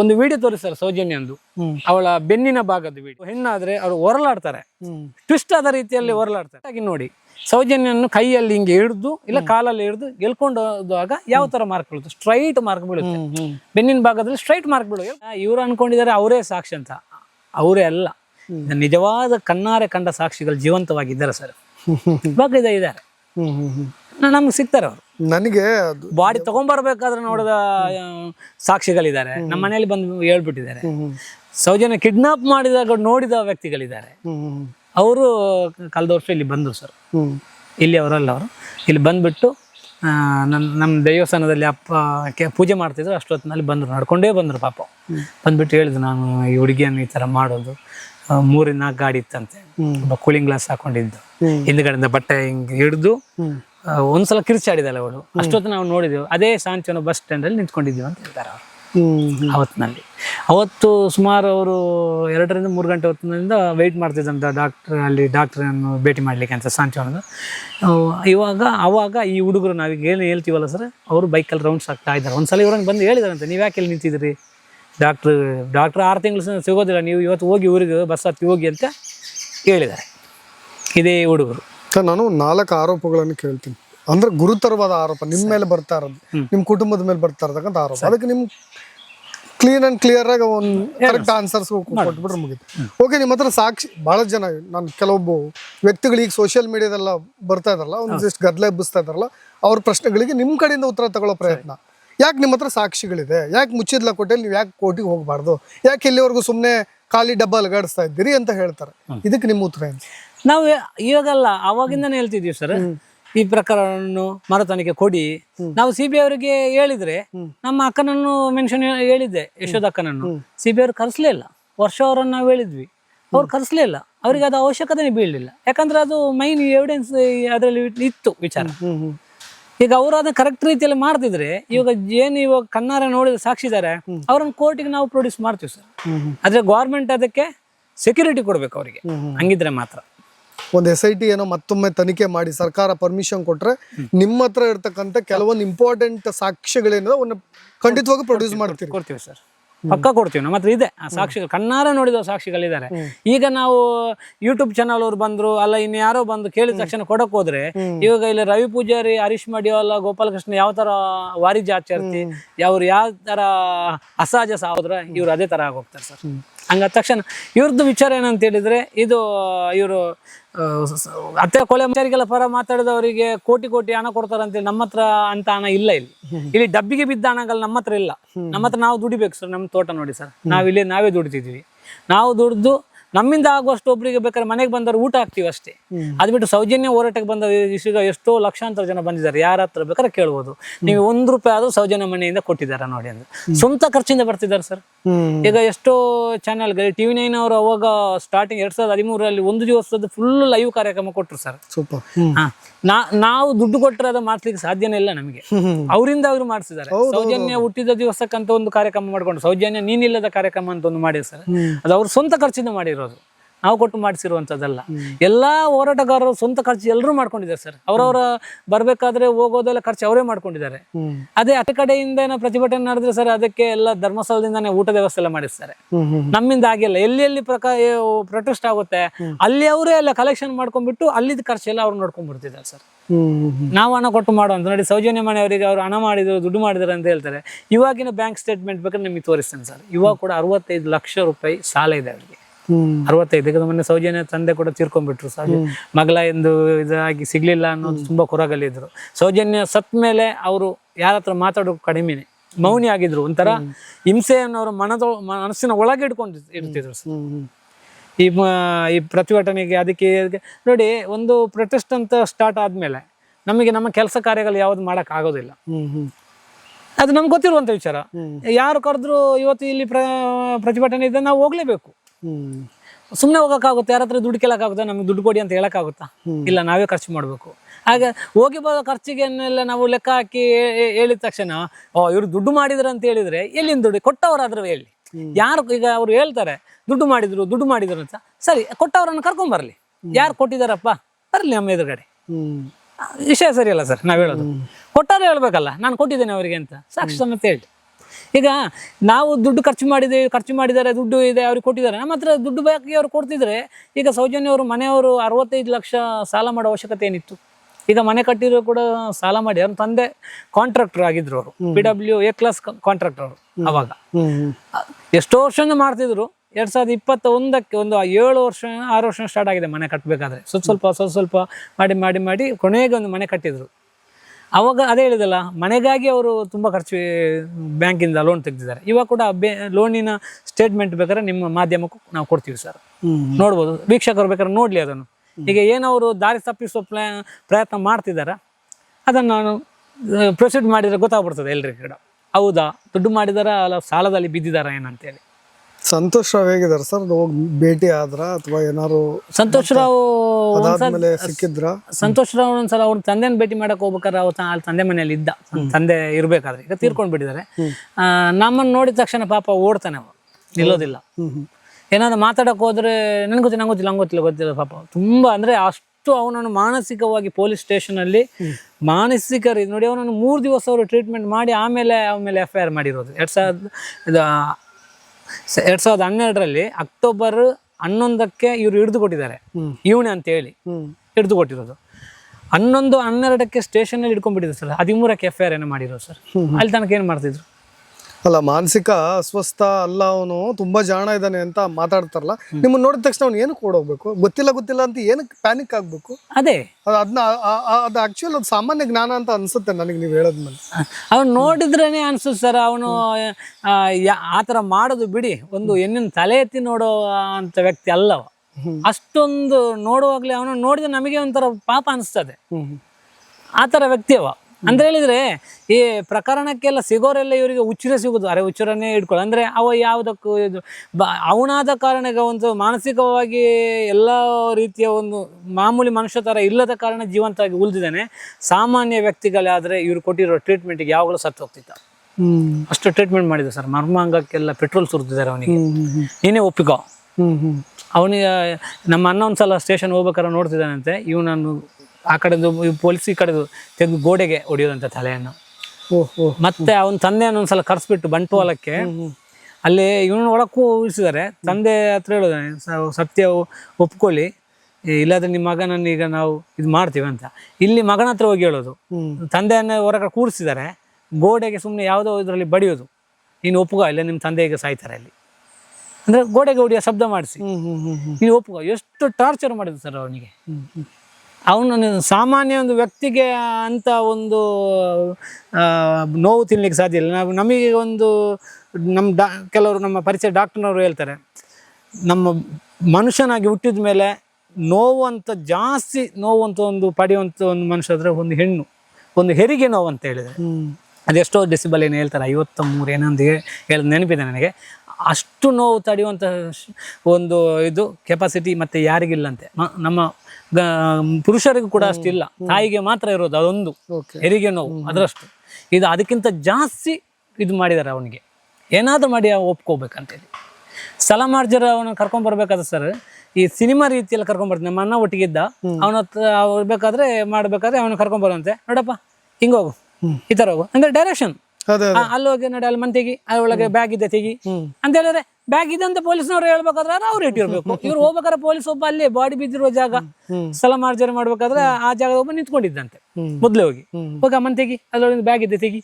ಒಂದು ವಿಡಿಯೋ ತೋರಿಸ್ತಾರೆ ಸೌಜನ್ಯ ಅಂದು. ಅವಳ ಬೆನ್ನಿನ ಭಾಗದ ವಿಡಿಯೋ ಹೆಣ್ಣಾದ್ರೆ ಅವರು ಹೊರಲಾಡ್ತಾರೆ ಟ್ವಿಸ್ಟ್ ಆದ ರೀತಿಯಲ್ಲಿ ಹೊರಲಾಡ್ತಾರೆ ಹಾಗೆ ನೋಡಿ ಸೌಜನ್ಯನ್ನು ಕೈಯಲ್ಲಿ ಹಿಂಗೆ ಹಿಡಿದು ಇಲ್ಲ ಕಾಲಲ್ಲಿ ಹಿಡಿದು ಗೆಲ್ಕೊಂಡು ಹೋದಾಗ ಯಾವ ತರ ಮಾರ್ಕ್ ಬೀಳುತ್ತೆ? ಸ್ಟ್ರೈಟ್ ಮಾರ್ಕ್ ಬೀಳುತ್ತೆ. ಬೆನ್ನಿನ ಭಾಗದಲ್ಲಿ ಸ್ಟ್ರೈಟ್ ಮಾರ್ಕ್ ಬೀಳು ಇವರು ಅನ್ಕೊಂಡಿದ್ದಾರೆ ಅವರೇ ಸಾಕ್ಷಿ ಅಂತ. ಅವರೇ ಅಲ್ಲ. ನಿಜವಾದ ಕಣ್ಣಾರೆ ಕಂಡ ಸಾಕ್ಷಿಗಳು ಜೀವಂತವಾಗಿದ್ದಾರೆ ಸರ್. ಇವಾಗ ಇದೆ ಇದ್ದಾರೆ. ನಮ್ಗೆ ಸಿಗ್ತಾರೆ ಅವರು. ನನಗೆ ಅದು ಬಾಡಿ ತಗೊಂಡ್ಬರ್ಬೇಕಾದ್ರೆ ನೋಡಿದ ಸಾಕ್ಷಿಗಳಿದ್ದಾರೆ. ನಮ್ಮ ಮನೆಯಲ್ಲಿ ಬಂದು ಹೇಳ್ಬಿಟ್ಟಿದ್ದಾರೆ. ಸೌಜನ್ಯ ಕಿಡ್ನಾಪ್ ಮಾಡಿದಾಗ ನೋಡಿದ ವ್ಯಕ್ತಿಗಳಿದ್ದಾರೆ. ಅವರು ಕಳೆದ ವರ್ಷ ಇಲ್ಲಿ ಬಂದರು ಸರ್. ಇಲ್ಲಿ ಅವರಲ್ಲ ಅವರು. ಇಲ್ಲಿ ಬಂದ್ಬಿಟ್ಟು ನನ್ನ ನಮ್ಮ ದೇವಸ್ಥಾನದಲ್ಲಿ ಅಪ್ಪ ಕೆ ಪೂಜೆ ಮಾಡ್ತಿದ್ರು. ಅಷ್ಟೊತ್ತಿನಲ್ಲಿ ಬಂದರು. ನಡ್ಕೊಂಡೇ ಬಂದರು ಪಾಪ. ಬಂದ್ಬಿಟ್ಟು ಹೇಳಿದ್ರು ನಾನು ಈ ಹುಡುಗಿಯನ್ನು ಈ ಥರ ಮಾಡೋದು. ಮೂರಿನ ಮೂರಿಂದ ನಾಲ್ಕು ಗಾಡಿ ಇತ್ತಂತೆ. ಒಬ್ಬ ಕೂಲಿಂಗ್ ಗ್ಲಾಸ್ ಹಾಕೊಂಡಿದ್ದು. ಹಿಂದ್ಗಡೆಯಿಂದ ಬಟ್ಟೆ ಹಿಂಗೆ ಹಿಡಿದು ಒಂದ್ಸಲ ಕಿರ್ಚಾಡಿದಲ್ಲ ಅವಳು. ಅಷ್ಟೊತ್ತು ನಾವು ನೋಡಿದೆವು. ಅದೇ ಸಾಂಚನ ಬಸ್ ಸ್ಟ್ಯಾಂಡಲ್ಲಿ ನಿಂತ್ಕೊಂಡಿದ್ದೀವಿ ಅಂತ ಹೇಳ್ತಾರೆ ಅವರು. ಅವತ್ತಿನಲ್ಲಿ. ಅವತ್ತು ಸುಮಾರು ಅವರು ಎರಡರಿಂದ ಮೂರು ಗಂಟೆ ಹೊತ್ತಿನಿಂದ ವೆಯ್ಟ್ ಮಾಡ್ತಿದ್ದಂಥ ಡಾಕ್ಟ್ರ್ ಅಲ್ಲಿ ಡಾಕ್ಟ್ರನ್ನು ಭೇಟಿ ಮಾಡ್ಲಿಕ್ಕೆ ಅಂತ ಸಾಂಚವನದು ಇವಾಗ ಅವಾಗ ಈ ಹುಡುಗರು ನಾವೀಗ ಏನು ಹೇಳ್ತೀವಲ್ಲ ಸರ್ ಅವರು ಬೈಕಲ್ಲಿ ರೌಂಡ್ಸ್ ಆಗ್ತಾ ಇದ್ದಾರೆ. ಒಂದ್ಸಲ ಇವ್ರಂಗೆ ಬಂದು ಹೇಳಿದಾರಂತೆ ನೀವು ಯಾಕೆ ಇಲ್ಲಿ ನಿಂತಿದ್ರಿ ಡಾಕ್ಟ್ರ್ ಡಾಕ್ಟ್ರ್ ಆರು ತಿಂಗಳು ಸಿಗೋದಿಲ್ಲ ನೀವು ಇವತ್ತು ಹೋಗಿ ಊರಿಗೆ ಬಸ್ ಹತ್ತಿ ಹೋಗಿ ಅಂತ ಹೇಳಿದ್ದಾರೆ. ಇದೇ ಹುಡುಗರು. ಸರ್ ನಾನು ನಾಲ್ಕು ಆರೋಪಗಳನ್ನು ಕೇಳ್ತೀನಿ. ಅಂದ್ರೆ ಗುರುತರವಾದ ಆರೋಪ ನಿಮ್ಮ ಮೇಲೆ ಬರ್ತಾ ಇರೋದು ನಿಮ್ಮ ಕುಟುಂಬದ ಮೇಲೆ ಬರ್ತಾ ಇರತಕ್ಕಂಥ ಆರೋಪ. ಅದಕ್ಕೆ ನಿಮ್ ಕ್ಲೀನ್ ಅಂಡ್ ಕ್ಲಿಯರ್ ಆಗಿ ಒಂದು ಕರೆಕ್ಟ್ ಆನ್ಸರ್ಸ್ ಕೊಟ್ಬಿಟ್ರೆ ಮುಗಿತು. ಓಕೆ ನಿಮ್ಮ ಹತ್ರ ಸಾಕ್ಷಿ ಬಹಳ ಜನ ನಾನು ಕೆಲವೊಬ್ಬ ವ್ಯಕ್ತಿಗಳು ಈಗ ಸೋಷಿಯಲ್ ಮೀಡಿಯಾದೆಲ್ಲ ಬರ್ತಾ ಇದಾರಲ್ಲ ಒಂದಿಷ್ಟು ಗದ್ದಲ ಎಬ್ಬಿಸ್ತಾ ಇದಾರಲ್ಲ ಅವ್ರ ಪ್ರಶ್ನೆಗಳಿಗೆ ನಿಮ್ಮ ಕಡೆಯಿಂದ ಉತ್ತರ ತಗೊಳ್ಳೋ ಪ್ರಯತ್ನ. ಯಾಕೆ ನಿಮ್ಮ ಹತ್ರ ಸಾಕ್ಷಿಗಳಿದೆ? ಯಾಕೆ ಮುಚ್ಚಿದ್ಲ ಕೊಟ್ಟಲ್ಲಿ ನೀವು ಯಾಕೆ ಕೋರ್ಟಿಗೆ ಹೋಗಬಾರ್ದು? ಯಾಕೆ ಇಲ್ಲಿವರೆಗೂ ಸುಮ್ಮನೆ ಖಾಲಿ ಡಬ್ಬ ಅಲಗಾಡಿಸ್ತಾ ಇದ್ದೀರಿ ಅಂತ ಹೇಳ್ತಾರೆ. ಇದಕ್ಕೆ ನಿಮ್ಮ ಉತ್ತರ ಏನು? ನಾವು ಇವಾಗಲ್ಲ ಅವಾಗಿಂದನೇ ಹೇಳ್ತಿದೀವಿ ಸರ್. ಈ ಪ್ರಕರಣವನ್ನು ಮರತನಿಗೆ ಕೊಡಿ. ನಾವು ಸಿ ಬಿ ಅವರಿಗೆ ಹೇಳಿದ್ರೆ ನಮ್ಮ ಅಕ್ಕನನ್ನು ಮೆನ್ಷನ್ ಹೇಳಿದ್ದೆ ಯಶೋಧ ಅಕ್ಕನನ್ನು. ಸಿ ಬಿ ಅವ್ರು ಕರೆಸ್ಲೇ ಇಲ್ಲ. ವರ್ಷ ಅವರನ್ನು ನಾವು ಹೇಳಿದ್ವಿ. ಅವ್ರು ಕರೆಸ್ಲೇ ಇಲ್ಲ. ಅವ್ರಿಗೆ ಅದು ಅವಶ್ಯಕತೆ ಬೀಳಲಿಲ್ಲ. ಯಾಕಂದ್ರೆ ಅದು ಮೈನ್ ಎವಿಡೆನ್ಸ್ ಅದರಲ್ಲಿ ಇತ್ತು ವಿಚಾರ. ಈಗ ಅವರು ಅದನ್ನ ಕರೆಕ್ಟ್ ರೀತಿಯಲ್ಲಿ ಮಾಡ್ತಿದ್ರೆ ಇವಾಗ ಏನು ಇವಾಗ ಕಣ್ಣಾರ ನೋಡಿದ ಸಾಕ್ಷಿದ್ದಾರೆ ಅವ್ರನ್ನ ಕೋರ್ಟಿಗೆ ನಾವು ಪ್ರೊಡ್ಯೂಸ್ ಮಾಡ್ತೀವಿ ಸರ್. ಆದ್ರೆ ಗೌರ್ಮೆಂಟ್ ಅದಕ್ಕೆ ಸೆಕ್ಯೂರಿಟಿ ಕೊಡ್ಬೇಕು ಅವರಿಗೆ. ಹಂಗಿದ್ರೆ ಮಾತ್ರ. ಒಂದು ಎಸ್ ಐ ಟಿ ಏನೋ ಮತ್ತೊಮ್ಮೆ ತನಿಖೆ ಮಾಡಿ ಸರ್ಕಾರ ಪರ್ಮಿಷನ್ ಕೊಟ್ರೆ ನಿಮ್ಮ ಹತ್ರ ಇರ್ತಕ್ಕಂಥ ಕೆಲವೊಂದು ಇಂಪಾರ್ಟೆಂಟ್ ಸಾಕ್ಷ್ಯಗಳೇನಿದೆ ಅವನ್ನ ಖಂಡಿತವಾಗಿ ಪ್ರೊಡ್ಯೂಸ್ ಮಾಡ್ತೀವಿ. ಕೊಡ್ತೀವಿ ಸರ್ ಪಕ್ಕ ಕೊಡ್ತೀವಿ ನಮ್ಮ ಹತ್ರ ಇದೆ. ಆ ಸಾಕ್ಷಿಗಳು ಕಣ್ಣಾರ ನೋಡಿದ ಸಾಕ್ಷಿಗಳಿದ್ದಾರೆ ಈಗ ನಾವು ಯೂಟ್ಯೂಬ್ ಚಾನಲ್ ಅವ್ರು ಬಂದ್ರು ಅಲ್ಲ ಇನ್ಯಾರೋ ಯಾರೋ ಬಂದು ಕೇಳಿದ ತಕ್ಷಣ ಕೊಡಕ್ ಹೋದ್ರೆ ಇವಾಗ ಇಲ್ಲಿ ರವಿ ಪೂಜಾರಿ ಹರೀಶ್ ಅಲ್ಲ ಗೋಪಾಲಕೃಷ್ಣ ಯಾವ ತರ ವಾರಿಜ್ಯ ಆಚರಿಸಿ ಅವ್ರು ಯಾವ ತರ ಅಸಹಜ ಸಾವುದ್ರ ಇವ್ರು ಅದೇ ತರ ಆಗೋಗ್ತಾರೆ ಸರ್ ಹಂಗಾದ ತಕ್ಷಣ ಇವ್ರದ್ದು ವಿಚಾರ ಏನಂತ ಹೇಳಿದ್ರೆ, ಇದು, ಇವರು ಅತ್ತೆ ಕೊಲೆ ಮಚಾರಿಗೆಲ್ಲ ಪರ ಮಾತಾಡಿದವರಿಗೆ ಕೋಟಿ ಕೋಟಿ ಹಣ ಕೊಡ್ತಾರೆ ಅಂತೇಳಿ ನಮ್ಮ ಹತ್ರ ಅಂತ ಹಣ ಇಲ್ಲ ಇಲ್ಲಿ. ಇಲ್ಲಿ ಡಬ್ಬಿಗೆ ಬಿದ್ದ ಹಣಗಳು ನಮ್ಮ ಹತ್ರ ಇಲ್ಲ. ನಮ್ಮ ಹತ್ರ ನಾವು ದುಡಿಬೇಕು ಸರ್, ನಮ್ಮ ತೋಟ ನೋಡಿ ಸರ್. ನಾವು ಇಲ್ಲಿ ನಾವೇ ದುಡಿತಿದ್ವಿ ನಾವು ದುಡ್ದು ನಮ್ಮಿಂದ ಆಗುವಷ್ಟು ಒಬ್ಬರಿಗೆ ಬೇಕಾದ್ರೆ ಮನೆಗೆ ಬಂದವರು ಊಟ ಹಾಕ್ತೀವಿ ಅಷ್ಟೇ. ಅದು ಬಿಟ್ಟು ಸೌಜನ್ಯ ಹೋರಾಟಕ್ಕೆ ಬಂದ ಈಗ ಎಷ್ಟೋ ಲಕ್ಷಾಂತರ ಜನ ಬಂದಿದ್ದಾರೆ. ಯಾರ ಹತ್ರ ಬೇಕಾದ್ರೆ ಕೇಳ್ಬೋದು. ನೀವು ಒಂದು ರೂಪಾಯಿ ಆದ್ರೂ ಸೌಜನ್ಯ ಮನೆಯಿಂದ ಕೊಟ್ಟಿದ್ದಾರೆ ನೋಡಿ ಅಂದ್ರೆ. ಸ್ವಂತ ಖರ್ಚಿಂದ ಬರ್ತಿದ್ದಾರೆ ಸರ್. ಈಗ ಎಷ್ಟೋ ಚಾನೆಲ್ಗಳು ಟಿವಿ ನೈನ್ ಅವರು ಅವಾಗ ಸ್ಟಾರ್ಟಿಂಗ್ ಎರಡ್ ಸಾವಿರದ ಹದಿಮೂರರಲ್ಲಿ ಒಂದು ದಿವಸದ ಫುಲ್ ಲೈವ್ ಕಾರ್ಯಕ್ರಮ ಕೊಟ್ಟರು ಸರ್. ಸೂಪರ್ ಹಾ. ನಾ ನಾವು ದುಡ್ಡು ಕೊಟ್ಟರೆ ಅದು ಮಾಡ್ಲಿಕ್ಕೆ ಸಾಧ್ಯನೇ ಇಲ್ಲ ನಮಗೆ. ಅವರಿಂದ ಅವರು ಮಾಡಿಸಿದ್ದಾರೆ. ಸೌಜನ್ಯ ಹುಟ್ಟಿದ ದಿವಸಕ್ಕಂತ ಒಂದು ಕಾರ್ಯಕ್ರಮ ಮಾಡ್ಕೊಂಡು ಸೌಜನ್ಯ ನೀನಿಲ್ಲದ ಕಾರ್ಯಕ್ರಮ ಅಂತ ಒಂದು ಮಾಡಿದ್ರು ಸರ್. ಅದು ಅವ್ರ ಸ್ವಂತ ಖರ್ಚಿಂದ ಮಾಡಿರೋದು. ನಾವು ಕೊಟ್ಟು ಮಾಡಿಸಿರುವಂಥದ್ದಲ್ಲ. ಎಲ್ಲಾ ಹೋರಾಟಗಾರರು ಸ್ವಂತ ಖರ್ಚು ಎಲ್ಲರೂ ಮಾಡ್ಕೊಂಡಿದ್ದಾರೆ ಸರ್. ಅವರವರ ಬರ್ಬೇಕಾದ್ರೆ ಹೋಗೋದೆಲ್ಲ ಖರ್ಚು ಅವರೇ ಮಾಡ್ಕೊಂಡಿದ್ದಾರೆ. ಅದೇ ಅದೇ ಕಡೆಯಿಂದ ಏನೋ ಪ್ರತಿಭಟನೆ ನಡೆದ್ರೆ ಸರ್ ಅದಕ್ಕೆ ಎಲ್ಲ ಧರ್ಮಸ್ಥಳದಿಂದಾನೇ ಊಟದ ವ್ಯವಸ್ಥೆ ಎಲ್ಲ ಮಾಡಿಸ್ತಾರೆ. ನಮ್ಮಿಂದ ಆಗಿಲ್ಲ ಎಲ್ಲಿ ಎಲ್ಲಿ ಪ್ರಕಾರ ಪ್ರೊಟೆಸ್ಟ್ ಆಗುತ್ತೆ, ಅಲ್ಲಿ ಅವರೇ ಎಲ್ಲ ಕಲೆಕ್ಷನ್ ಮಾಡ್ಕೊಂಡ್ಬಿಟ್ಟು ಅಲ್ಲಿದ್ದ ಖರ್ಚೆಲ್ಲ ಅವ್ರು ನೋಡ್ಕೊಂಡ್ ಬರ್ತಿದ್ದಾರೆ ಸರ್. ನಾವು ಹಣ ಕೊಟ್ಟು ಮಾಡುವಂತ ನೋಡಿ, ಸೌಜನ್ಯ ಮನೆಯವರಿಗೆ ಅವರು ಹಣ ಮಾಡಿದ್ರು, ದುಡ್ಡು ಮಾಡಿದ್ರು ಅಂತ ಹೇಳ್ತಾರೆ. ಇವಾಗಿನ ಬ್ಯಾಂಕ್ ಸ್ಟೇಟ್ಮೆಂಟ್ ಬೇಕಾದ್ರೆ ನಿಮಗೆ ತೋರಿಸ್ತೇನೆ ಸರ್. ಇವಾಗ ಕೂಡ ಅರವತ್ತೈದು ಲಕ್ಷ ರೂಪಾಯಿ ಸಾಲ ಇದೆ ಅವರಿಗೆ. ಅರವತ್ತೈದು. ಮೊನ್ನೆ ಸೌಜನ್ಯ ತಂದೆ ಕೂಡ ತೀರ್ಕೊಂಡ್ಬಿಟ್ರು. ಸಹ ಮಗಳ ಎಂದು ಇದಾಗಿ ಸಿಗ್ಲಿಲ್ಲ ಅನ್ನೋದು ತುಂಬಾ ಕೊರಗಲ್ಲಿದ್ರು. ಸೌಜನ್ಯ ಸತ್ ಮೇಲೆ ಅವರು ಯಾರ ಹತ್ರ ಮಾತಾಡೋದು ಕಡಿಮೆನೆ. ಮೌನಿ ಆಗಿದ್ರು. ಒಂಥರ ಹಿಂಸೆಯನ್ನು ಅವರು ಮನದ ಮನಸ್ಸಿನ ಒಳಗೆ ಇಟ್ಕೊಂಡು ಇರ್ತಿದ್ರು ಈ ಮ- ಈ ಪ್ರತಿಭಟನೆಗೆ ಅದಕ್ಕೆ ನೋಡಿ ಒಂದು ಪ್ರೊಟೆಸ್ಟ್ ಅಂತ ಸ್ಟಾರ್ಟ್ ಆದ್ಮೇಲೆ ನಮಗೆ ನಮ್ಮ ಕೆಲಸ ಕಾರ್ಯಗಳು ಯಾವ್ದು ಮಾಡಕ್ ಆಗೋದಿಲ್ಲ. ಅದು ನಮ್ಗೆ ಗೊತ್ತಿರುವಂತ ವಿಚಾರ. ಯಾರು ಕರೆದ್ರು ಇವತ್ತು ಇಲ್ಲಿ ಪ್ರ ಪ್ರತಿಭಟನೆ ಇದೆ ನಾವು ಹೋಗ್ಲೇಬೇಕು. ಹ್ಮ್. ಸುಮ್ಮನೆ ಹೋಗೋಕ್ಕಾಗುತ್ತೆ ಯಾರ ಹತ್ರ ದುಡ್ಡು ಆಗುತ್ತೆ ನಮ್ಗೆ ದುಡ್ಡು ಕೊಡಿ ಅಂತ ಹೇಳಕ್ಕಾಗುತ್ತಾ? ಇಲ್ಲ ನಾವೇ ಖರ್ಚು ಮಾಡಬೇಕು. ಆಗ ಹೋಗಿ ಬರೋ ಖರ್ಚಿಗೆನ್ನೆಲ್ಲ ನಾವು ಲೆಕ್ಕ ಹಾಕಿ ಹೇಳಿದ ತಕ್ಷಣ ಓ ಇವ್ರು ದುಡ್ಡು ಮಾಡಿದ್ರು ಅಂತ ಹೇಳಿದ್ರೆ ಎಲ್ಲಿಂದ ದುಡ್ಡು? ಕೊಟ್ಟವರಾದ್ರೂ ಹೇಳಿ. ಯಾರು ಈಗ ಅವ್ರು ಹೇಳ್ತಾರೆ ದುಡ್ಡು ಮಾಡಿದ್ರು ದುಡ್ಡು ಮಾಡಿದ್ರು ಅಂತ. ಸರಿ ಕೊಟ್ಟವರನ್ನು ಕರ್ಕೊಂಬರ್ಲಿ ಯಾರು ಕೊಟ್ಟಿದಾರಪ್ಪ? ಬರಲಿ ನಮ್ಮ ಎದುರುಗಡೆ. ಹ್ಮ್. ಸರಿ ವಿಷಯ ಸರಿಯಲ್ಲ ಸರ್ ನಾವ್ ಹೇಳೋದು. ಕೊಟ್ಟವ್ರು ಹೇಳ್ಬೇಕಲ್ಲ ನಾನು ಕೊಟ್ಟಿದ್ದೇನೆ ಅವರಿಗೆ ಅಂತ. ಸಾಕ್ಷಿ ಸಮೇತ ಹೇಳಿ. ಈಗ ನಾವು ದುಡ್ಡು ಖರ್ಚು ಮಾಡಿದ್ದೀವಿ ಖರ್ಚು ಮಾಡಿದ್ದಾರೆ ದುಡ್ಡು ಇದೆ ಅವ್ರಿಗೆ ಕೊಟ್ಟಿದ್ದಾರೆ. ನಮ್ಮ ಹತ್ರ ದುಡ್ಡು ಬಾಕಿ ಅವ್ರು ಕೊಡ್ತಿದ್ರೆ ಈಗ ಸೌಜನ್ಯ ಅವರು ಮನೆಯವರು ಅರವತ್ತೈದು ಲಕ್ಷ ಸಾಲ ಮಾಡೋ ಅವಶ್ಯಕತೆ ಏನಿತ್ತು? ಈಗ ಮನೆ ಕಟ್ಟಿರೋ ಕೂಡ ಸಾಲ ಮಾಡಿ. ಅವ್ರ ತಂದೆ ಕಾಂಟ್ರಾಕ್ಟರ್ ಆಗಿದ್ರು ಅವರು. P W A class contractor ಅವರು ಅವಾಗ. ಎಷ್ಟೋ ವರ್ಷದಿಂದ ಮಾಡ್ತಿದ್ರು. ಎರಡ್ ಸಾವಿರದ ಇಪ್ಪತ್ತ ಒಂದಕ್ಕೆ ಒಂದು ಏಳು ವರ್ಷ ಆರು ವರ್ಷ ಸ್ಟಾರ್ಟ್ ಆಗಿದೆ ಮನೆ ಕಟ್ಟಬೇಕಾದ್ರೆ ಸ್ವಲ್ಪ ಸ್ವಲ್ಪ ಸ್ವಲ್ಪ ಸ್ವಲ್ಪ ಮಾಡಿ ಮಾಡಿ ಮಾಡಿ ಕೊನೆಗೆ ಒಂದು ಮನೆ ಕಟ್ಟಿದ್ರು. ಅವಾಗ ಅದೇ ಹೇಳಿದಲ್ಲ ಮನೆಗಾಗಿ ಅವರು ತುಂಬ ಖರ್ಚು ಬ್ಯಾಂಕಿಂದ ಲೋನ್ ತೆಗೆದಿದ್ದಾರೆ. ಇವಾಗ ಕೂಡ ಬೇ ಲೋನಿನ ಸ್ಟೇಟ್ಮೆಂಟ್ ಬೇಕಾದ್ರೆ ನಿಮ್ಮ ಮಾಧ್ಯಮಕ್ಕೂ ನಾವು ಕೊಡ್ತೀವಿ ಸರ್ ನೋಡ್ಬೋದು. ವೀಕ್ಷಕರು ಬೇಕಾದ್ರೆ ನೋಡಲಿ ಅದನ್ನು. ಈಗ ಏನವರು ದಾರಿ ತಪ್ಪಿಸುವ ಪ್ಲಾ ಪ್ರಯತ್ನ ಮಾಡ್ತಿದ್ದಾರೆ? ಅದನ್ನು ನಾನು ಪ್ರೊಸೀಡ್ ಮಾಡಿದರೆ ಗೊತ್ತಾಗ್ಬಿಡ್ತದೆ ಎಲ್ರಿಗೂ ಕೂಡ. ಹೌದಾ? ದುಡ್ಡು ಮಾಡಿದಾರ? ಅಲ್ಲ ಸಾಲದಲ್ಲಿ ಬಿದ್ದಿದಾರ ಏನಂತೇಳಿ. ಸಂತೋಷ್ ರಾವ್ ಹೇಗಿದ್ದಾರೆ ಸರ್? ಹೋಗಿ ಭೇಟಿ ಆದ್ರ ಅಥವಾ ಏನಾರು ಸಂತೋಷ್ ರಾವ್ ಅದಾದ್ಮೇಲೆ ಸಿಕ್ಕಿದ್ರ? ಸಂತೋಷ್ ರಾವ್ ಒಂದ್ಸಲ ಅವ್ರ ತಂದೆನ ಭೇಟಿ ಮಾಡಕ್ ಹೋಗ್ಬೇಕಾದ್ರೆ ಅವ್ರ ತಂದೆ ಮನೇಲಿ ಇದ್ದ. ತಂದೆ ಇರ್ಬೇಕಾದ್ರೆ. ಈಗ ತೀರ್ಕೊಂಡ್ ಬಿಟ್ಟಿದ್ದಾರೆ. ನಮ್ಮನ್ನ ನೋಡಿದ ತಕ್ಷಣ ಪಾಪ ಓಡ್ತಾನೆ ಅವ ನಿಲ್ಲೋದಿಲ್ಲ. ಏನಾದ್ರು ಮಾತಾಡಕ್ ಹೋದ್ರೆ ನನ್ ಗೊತ್ತಿಲ್ಲ ನಂಗೆ ಗೊತ್ತಿಲ್ಲ ನಂಗೆ ಗೊತ್ತಿಲ್ಲ ಗೊತ್ತಿಲ್ಲ ಪಾಪ. ತುಂಬಾ ಅಂದ್ರೆ ಅಷ್ಟು ಅವನನ್ನು ಮಾನಸಿಕವಾಗಿ ಪೊಲೀಸ್ ಸ್ಟೇಷನ್ ಅಲ್ಲಿ ಮಾನಸಿಕ ನೋಡಿ ಅವನನ್ನು ಮೂರು ದಿವಸ ಅವರು ಟ್ರೀಟ್ಮೆಂಟ್ ಮಾಡಿ ಆಮೇಲೆ ಆಮೇಲೆ ಮೇಲೆ ಎಫ್ ಐ ಆರ್ ಮಾಡಿರೋದು. ಎರಡ್ ಸಾವಿರದ ಎರಡ್ ಸಾವಿರದ ಹನ್ನೆರಡರಲ್ಲಿ ಅಕ್ಟೋಬರ್ ಹನ್ನೊಂದಕ್ಕೆ ಇವರು ಹಿಡಿದು ಕೊಟ್ಟಿದ್ದಾರೆ. ಇವನೇ ಅಂತ ಹೇಳಿ. ಹಿಡಿದು ಕೊಟ್ಟಿರೋದು. ಹನ್ನೊಂದು ಹನ್ನೆರಡಕ್ಕೆ ಸ್ಟೇಷನ್ ಅಲ್ಲಿ ಹಿಡ್ಕೊಂಡ್ಬಿಟ್ಟಿದ್ರು ಸರ್. ಹದಿಮೂರಕ್ಕೆ ಎಫ್ ಐ ಆರ್ ಏನೋ ಮಾಡಿರೋದು ಸರ್. ಅಲ್ಲಿ ತನಕ ಏನು ಮಾಡ್ತಿದ್ರು? ಅಲ್ಲ ಮಾನಸಿಕ ಅಸ್ವಸ್ಥ ಅಲ್ಲ ಅವನು ತುಂಬಾ ಜಾಣ ಇದ್ದಾನೆ ಅಂತ ಮಾತಾಡ್ತಾರಲ್ಲ ನಿಮ್ಮನ್ನ ನೋಡಿದ ತಕ್ಷಣ ಅವ್ನು ಏನಕ್ಕೆ ಓಡೋಗ್ಬೇಕು? ಗೊತ್ತಿಲ್ಲ ಗೊತ್ತಿಲ್ಲ ಅಂತ ಏನಕ್ಕೆ ಪ್ಯಾನಿಕ್ ಆಗ್ಬೇಕು? ಅದೇ. ಅದು ಅದನ್ನ ಅದು ಆಕ್ಚುಲಿ ಅದು ಸಾಮಾನ್ಯ ಜ್ಞಾನ ಅಂತ ಅನ್ಸುತ್ತೆ ನನಗೆ ನೀವು ಹೇಳದ್ಮೇಲೆ. ಅವ್ನು ನೋಡಿದ್ರೇನೆ ಅನ್ಸುತ್ತೆ ಸರ್ ಅವನು ಆ ಥರ ಮಾಡೋದು ಬಿಡಿ. ಒಂದು ಹೆಣ್ಣಿನ ತಲೆ ಎತ್ತಿ ನೋಡೋ ಅಂತ ವ್ಯಕ್ತಿ ಅಲ್ಲವ ಅಷ್ಟೊಂದು ನೋಡುವಾಗಲೇ ಅವನು ನೋಡಿದ್ರೆ ನಮಗೆ ಒಂಥರ ಪಾಪ ಅನಿಸ್ತದೆ. ಆ ಥರ ವ್ಯಕ್ತಿ ಅವ. ಅಂದ್ರೆ ಹೇಳಿದ್ರೆ ಈ ಪ್ರಕರಣಕ್ಕೆಲ್ಲ ಸಿಗೋರೆಲ್ಲ ಇವರಿಗೆ ಉಚ್ಚಿರ ಸಿಗುದು. ಅರೆ ಉಚ್ಚರನ್ನೇ ಇಟ್ಕೊಳ್ಳೋ ಅಂದ್ರೆ ಅವ ಯಾವುದಕ್ಕೂ ಇದು ಅವನಾದ ಕಾರಣಕ್ಕೆ ಒಂದು ಮಾನಸಿಕವಾಗಿ ಎಲ್ಲ ರೀತಿಯ ಒಂದು ಮಾಮೂಲಿ ಮನುಷ್ಯ ತರ ಇಲ್ಲದ ಕಾರಣ ಜೀವಂತವಾಗಿ ಉಳಿದಿದ್ದಾನೆ. ಸಾಮಾನ್ಯ ವ್ಯಕ್ತಿಗಳಾದರೆ ಇವ್ರು ಕೊಟ್ಟಿರೋ ಟ್ರೀಟ್ಮೆಂಟ್ಗೆ ಯಾವಾಗಲೂ ಸತ್ತು ಹೋಗ್ತಿದ್ದ. ಹ್ಮ್. ಅಷ್ಟು ಟ್ರೀಟ್ಮೆಂಟ್ ಮಾಡಿದೆ ಸರ್. ಮರ್ಮಾಂಗಕ್ಕೆಲ್ಲ ಪೆಟ್ರೋಲ್ ಸುರಿದಿದ್ದಾರೆ ಅವನಿಗೆ. ನೀನೇ ಒಪ್ಪಿಕೋ. ಹ್ಮ್ ಹ್ಮ್. ಅವನಿಗೆ ನಮ್ಮ ಅಣ್ಣ ಒಂದ್ಸಲ ಸ್ಟೇಷನ್ ಹೋಗ್ಬೇಕಾದ್ರೆ ನೋಡ್ತಿದ್ದಾನಂತೆ. ಇವನನ್ನು ಆ ಕಡೆದು ಪೊಲೀಸ್ ಈ ಕಡೆದು ತೆಗೆದು ಗೋಡೆಗೆ ಹೊಡೆಯೋದಂತ ತಲೆಯನ್ನು. ಮತ್ತೆ ಅವನ ತಂದೆಯನ್ನು ಒಂದ್ಸಲ ಕರೆಸ್ಬಿಟ್ಟು ಹೊಲಕ್ಕೆ ಅಲ್ಲಿ ಇವನು ಒಳಕ್ಕೂ ಉಳಿಸಿದ್ದಾರೆ. ತಂದೆ ಹತ್ರ ಹೇಳೋದಾನೆ ಸತ್ಯ ಒಪ್ಕೊಳ್ಳಿ. ಇಲ್ಲಾದ್ರೆ ನಿಮ್ಮ ಮಗನನ್ನು ಈಗ ನಾವು ಇದು ಮಾಡ್ತೀವಿ ಅಂತ. ಇಲ್ಲಿ ಮಗನ ಹತ್ರ ಹೋಗಿ ಹೇಳೋದು. ತಂದೆಯನ್ನು ಹೊರಗಡೆ ಕೂರಿಸಿದ್ದಾರೆ. ಗೋಡೆಗೆ ಸುಮ್ಮನೆ ಯಾವುದೋ ಇದರಲ್ಲಿ ಬಡಿಯೋದು. ನೀನು ಒಪ್ಪುಗ ಇಲ್ಲ ನಿಮ್ಮ ತಂದೆ ಈಗ ಸಾಯ್ತಾರೆ ಅಲ್ಲಿ. ಅಂದ್ರೆ ಗೋಡೆಗೆ ಹೊಡಿಯೋ ಶಬ್ದ ಮಾಡಿಸಿ. ನೀನು ಒಪ್ಪುಗ ಎಷ್ಟು ಟಾರ್ಚರ್ ಮಾಡಿದ್ರು ಸರ್ ಅವನಿಗೆ. ಅವನು ಸಾಮಾನ್ಯ ಒಂದು ವ್ಯಕ್ತಿಗೆ ಅಂತ ಒಂದು ನೋವು ತಿನ್ನಲಿಕ್ಕೆ ಸಾಧ್ಯ ಇಲ್ಲ. ನಾವು ನಮಗೆ ಒಂದು ನಮ್ಮ ಡಾ ಕೆಲವರು ನಮ್ಮ ಪರಿಚಯ ಡಾಕ್ಟರ್ನವರು ಹೇಳ್ತಾರೆ ನಮ್ಮ ಮನುಷ್ಯನಾಗಿ ಹುಟ್ಟಿದ ಮೇಲೆ ನೋವು ಅಂತ ಜಾಸ್ತಿ ನೋವು ಅಂತ ಒಂದು ಪಡೆಯುವಂಥ ಒಂದು ಮನುಷ್ಯ ಆದರೆ ಒಂದು ಹೆಣ್ಣು ಒಂದು ಹೆರಿಗೆ ನೋವು ಅಂತ ಹೇಳಿದರೆ. ಹ್ಮ್. ಅದೆಷ್ಟೋ ಡೆಸಿಬಲ್ ಏನು ಹೇಳ್ತಾರೆ ಐವತ್ತ ಮೂರು ಏನಂತ ಹೇಳಿ ನೆನಪಿದೆ ನನಗೆ. ಅಷ್ಟು ನೋವು ತಡೆಯುವಂಥ ಒಂದು ಇದು ಕೆಪಾಸಿಟಿ ಮತ್ತು ಯಾರಿಗಿಲ್ಲಂತೆ. ಮ- ನಮ್ಮ ಪುರುಷರಿಗೂ ಕೂಡ ಅಷ್ಟಿಲ್ಲ. ತಾಯಿಗೆ ಮಾತ್ರ ಇರೋದು ಅದೊಂದು. ಹೆರಿಗೆ ನೋವು ಅದರಷ್ಟು. ಇದು ಅದಕ್ಕಿಂತ ಜಾಸ್ತಿ ಇದು ಮಾಡಿದ್ದಾರೆ ಅವನಿಗೆ. ಏನಾದರೂ ಮಾಡಿ ಅವ ಒಪ್ಕೋಬೇಕಂತೇಳಿ. ಸಲಮಾರ್ಜರ್ ಅವನ ಕರ್ಕೊಂಡ್ಬರ್ಬೇಕಾದ್ರೆ ಸರ್ ಈ ಸಿನಿಮಾ ರೀತಿಯಲ್ಲಿ ಕರ್ಕೊಂಡ್ಬರ್ತೀನಿ ನಮ್ಮ ಅಣ್ಣ ಒಟ್ಟಿಗಿದ್ದ. ಅವನ ಹತ್ರ ಅವ್ರು ಬೇಕಾದ್ರೆ ಮಾಡಬೇಕಾದ್ರೆ ಅವನು ಕರ್ಕೊಂಡ್ಬರುವಂತೆ ನೋಡಪ್ಪ ಹಿಂಗೋಗು ಈ ಥರ ಹೋಗು. ಅಂದ್ರೆ ಡೈರೆಕ್ಷನ್ ಅಲ್ಲಿ ಹೋಗಿ ನೋಡಿ ಅಲ್ಲಿ ಮನ್ ತೆಗಿ ಅದ್ರೊಳಗೆ ಬ್ಯಾಗ್ ಇದೆ ತೆಗಿ. ಅಂತ ಹೇಳಿದ್ರೆ ಬ್ಯಾಗ್ ಇದೆ ಅಂತ ಪೊಲೀಸ್ನವ್ರು ಹೇಳ್ಬೇಕಾದ್ರೆ ಅವ್ರು ಇಟ್ಟಿರ್ಬೇಕು ಇವ್ರು ಹೋಗ್ಬೇಕಾದ್ರೆ ಪೊಲೀಸ್ ಒಬ್ಬ ಅಲ್ಲಿ ಬಾಡಿ ಬಿದ್ದಿರೋ ಜಾಗ ಸಲ ಮಾರ್ಜನೆ ಮಾಡ್ಬೇಕಾದ್ರೆ ಆ ಜಾಗದ ಒಬ್ಬ ನಿಂತ್ಕೊಂಡಿದ್ದಂತೆ. ಮೊದ್ಲೇ ಹೋಗಿ. ಹೋಗ ಅಮ್ಮನ್ ತೆಗಿ ಅದ್ರೊಳಗಿಂದ ಬ್ಯಾಗ್ ಇದೆ ತೆಗಿ.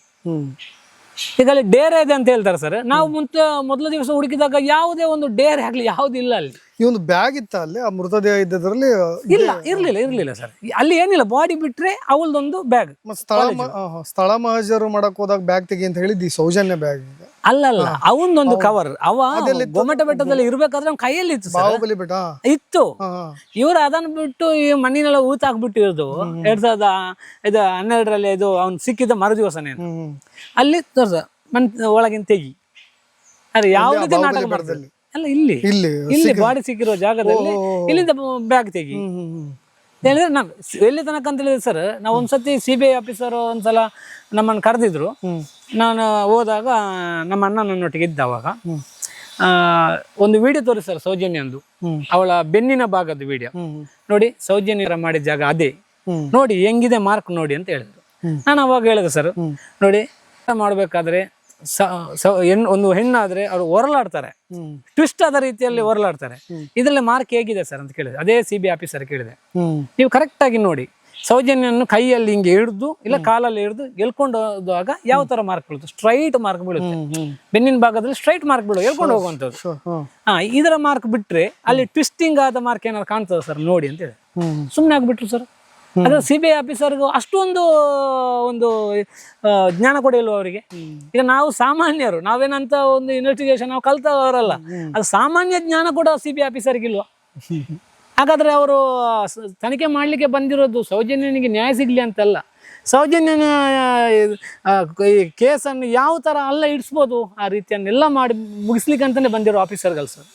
ಈಗ ಅಲ್ಲಿ ಡೇರೆ ಇದೆ ಅಂತ ಹೇಳ್ತಾರೆ ಸರ್. ನಾವು ಮುಂತ ಮೊದಲ ದಿವಸ ಹುಡುಕಿದಾಗ ಯಾವುದೇ ಒಂದು ಡೇರೆ ಆಗ್ಲಿ ಯಾವ್ದು ಇಲ್ಲ ಅಲ್ಲಿ. ಈ ಒಂದು ಬ್ಯಾಗ್ ಇತ್ತ ಅಲ್ಲಿ ಆ ಮೃತದೇಹ ಇದ್ದದ್ರಲ್ಲಿ ಇಲ್ಲ ಇರ್ಲಿಲ್ಲ ಇರ್ಲಿಲ್ಲ ಸರ್. ಅಲ್ಲಿ ಏನಿಲ್ಲ ಬಾಡಿ ಬಿಟ್ರೆ ಅವಳದೊಂದು ಬ್ಯಾಗ್ ಮತ್ತ್ ಸ್ಥಳ ಮ- ಆ, ಆ, ಸ್ಥಳ ಮಹಜರು ಮಾಡಕ್ ಹೋದಾಗ ಬ್ಯಾಗ್ ತೆಗಿ ಅಂತ ಹೇಳಿದ್ ಈ ಸೌಜನ್ಯ ಬ್ಯಾಗ್ ಅಲ್ಲಲ್ಲ ಅವನೊಂದು ಕವರ್ ಅವ ಗೊಮ್ಮಟ ಬೆಟ್ಟದಲ್ಲಿ ಇರ್ಬೇಕಾದ್ರೆ ಅವ್ನ ಕೈಯಲ್ಲಿ ಇತ್ತು ಸರ್. ಬಾಹುಬಲಿ ಬೆಟ್ಟ? ಇತ್ತು. ಹಾ ಹಾ. ಇವ್ರು ಅದನ್ನ ಬಿಟ್ಟು ಈ ಮಣ್ಣಿನೆಲ್ಲ ಊತ ಹಾಕ್ಬಿಟ್ಟಿರೋದು ಎರಡ್ ಸಾವಿರದ ಇದು ಹನ್ನೆರಡರಲ್ಲಿ ಇದು ಅವ್ನು ಸಿಕ್ಕಿದ ಮರು ದಿವಸನೇ ಹ್ಮ್ ಹ್ಮ್. ಅಲ್ಲಿ ತೋರ್ಸ ಮನ್ ಒಳಗಿನ ತೆಗಿ. ಅದೇ ಯಾವ ರೀತಿ ನಾಟಕ ಮಾಡ್ತಾರೆ? ಅಲ್ಲ ಇಲ್ಲಿ. ಇಲ್ಲಿ ಇಲ್ಲಿ ಬಾಡಿ ಸಿಕ್ಕಿರೋ ಜಾಗದಲ್ಲಿ ಇಲ್ಲಿಂದ ಬ್ಯಾಗ್ ತೆಗಿ. ಹೇಳಿದ್ರೆ ನಾವು ಎಲ್ಲಿ ತನಕ ಅಂತ ಹೇಳಿದ್ರೆ ಸರ್ ನಾವು ಒಂದ್ಸತಿ ಸಿ ಬಿ ಐ ಆಫೀಸರ್ ಒಂದ್ಸಲ ನಮ್ಮನ್ನ ಕರೆದಿದ್ರು. ನಾನು ಹೋದಾಗ ನಮ್ಮ ಅಣ್ಣ ನನ್ನೊಟ್ಟಿಗೆ ಇದ್ದ ಅವಾಗ. ಒಂದು ವಿಡಿಯೋ ತೋರಿಸ್ತಾರೆ ಸೌಜನ್ಯ ಒಂದು ಅವಳ ಬೆನ್ನಿನ ಭಾಗದ ವಿಡಿಯೋ ನೋಡಿ ಸೌಜನ್ಯ ಮಾಡಿದ ಜಾಗ ಅದೇ. ನೋಡಿ ಹೆಂಗಿದೆ ಮಾರ್ಕ್ ನೋಡಿ ಅಂತ ಹೇಳಿದ್ರು. ನಾನು ಅವಾಗ ಹೇಳಿದೆ ಸರ್ ನೋಡಿ ಮಾಡಬೇಕಾದ್ರೆ ಹೆಣ್ಣು ಒಂದು ಹೆಣ್ಣಾದ್ರೆ ಅವರು ಹೊರಲಾಡ್ತಾರೆ ಟ್ವಿಸ್ಟ್ ಆದ ರೀತಿಯಲ್ಲಿ ಹೊರಲಾಡ್ತಾರೆ ಇದರಲ್ಲಿ ಮಾರ್ಕ್ ಹೇಗಿದೆ ಸರ್ ಅಂತ ಕೇಳಿದೆ. ಅದೇ ಸಿ ಬಿ ಆಫೀಸರ್ ಕೇಳಿದೆ. ನೀವು ಕರೆಕ್ಟ್ ಆಗಿ ನೋಡಿ. ಸೌಜನ್ಯನ್ನು ಕೈಯಲ್ಲಿ ಹಿಂಗೆ ಹಿಡಿದು ಇಲ್ಲ ಕಾಲಲ್ಲಿ ಹಿಡಿದು ಗೆಲ್ಕೊಂಡು ಹೋದಾಗ ಯಾವ ತರ ಮಾರ್ಕ್ ಬೀಳುತ್ತೆ? ಸ್ಟ್ರೈಟ್ ಮಾರ್ಕ್ ಬೀಳುತ್ತೆ. ಬೆನ್ನಿನ ಭಾಗದಲ್ಲಿ ಸ್ಟ್ರೈಟ್ ಮಾರ್ಕ್ ಬೀಳು ಹೇಳ್ಕೊಂಡು ಹೋಗುವಂಥದ್ದು. ಹಾ ಇದರ ಮಾರ್ಕ್ ಬಿಟ್ರೆ ಅಲ್ಲಿ ಟ್ವಿಸ್ಟಿಂಗ್ ಆದ ಮಾರ್ಕ್ ಏನಾದ್ರು ಕಾಣ್ತದೆ ಸರ್? ನೋಡಿ ಅಂತ ಹೇಳಿ. ಸುಮ್ಮನೆ ಆಗ್ಬಿಟ್ರು ಸರ್. ಅದು ಸಿ ಬಿ ಐ ಆಫೀಸರ್ಗೂ ಅಷ್ಟೊಂದು ಒಂದು ಜ್ಞಾನ ಕೊಡಿಲ್ವ ಅವರಿಗೆ? ಈಗ ನಾವು ಸಾಮಾನ್ಯರು ನಾವೇನಂತ ಒಂದು ಇನ್ವೆಸ್ಟಿಗೇಷನ್ ನಾವು ಕಲ್ತವರಲ್ಲ ಅದು ಸಾಮಾನ್ಯ ಜ್ಞಾನ ಕೂಡ ಸಿ ಬಿ ಆಫೀಸರ್ಗಿಲ್ವಾ ಹಾಗಾದ್ರೆ ಅವರು ತನಿಖೆ ಮಾಡಲಿಕ್ಕೆ ಬಂದಿರೋದು ಸೌಜನ್ಯನಿಗೆ ನ್ಯಾಯ ಸಿಗ್ಲಿ ಅಂತಲ್ಲ. ಸೌಜನ್ಯನ ಈ ಕೇಸನ್ನು ಯಾವ ಥರ ಅಲ್ಲ ಇಡಿಸ್ಬೋದು ಆ ರೀತಿಯನ್ನೆಲ್ಲ ಮಾಡಿ ಮುಗಿಸ್ಲಿಕ್ಕೆ ಅಂತಲೇ ಬಂದಿರೋ ಆಫೀಸರ್ಗಳು ಸರ್.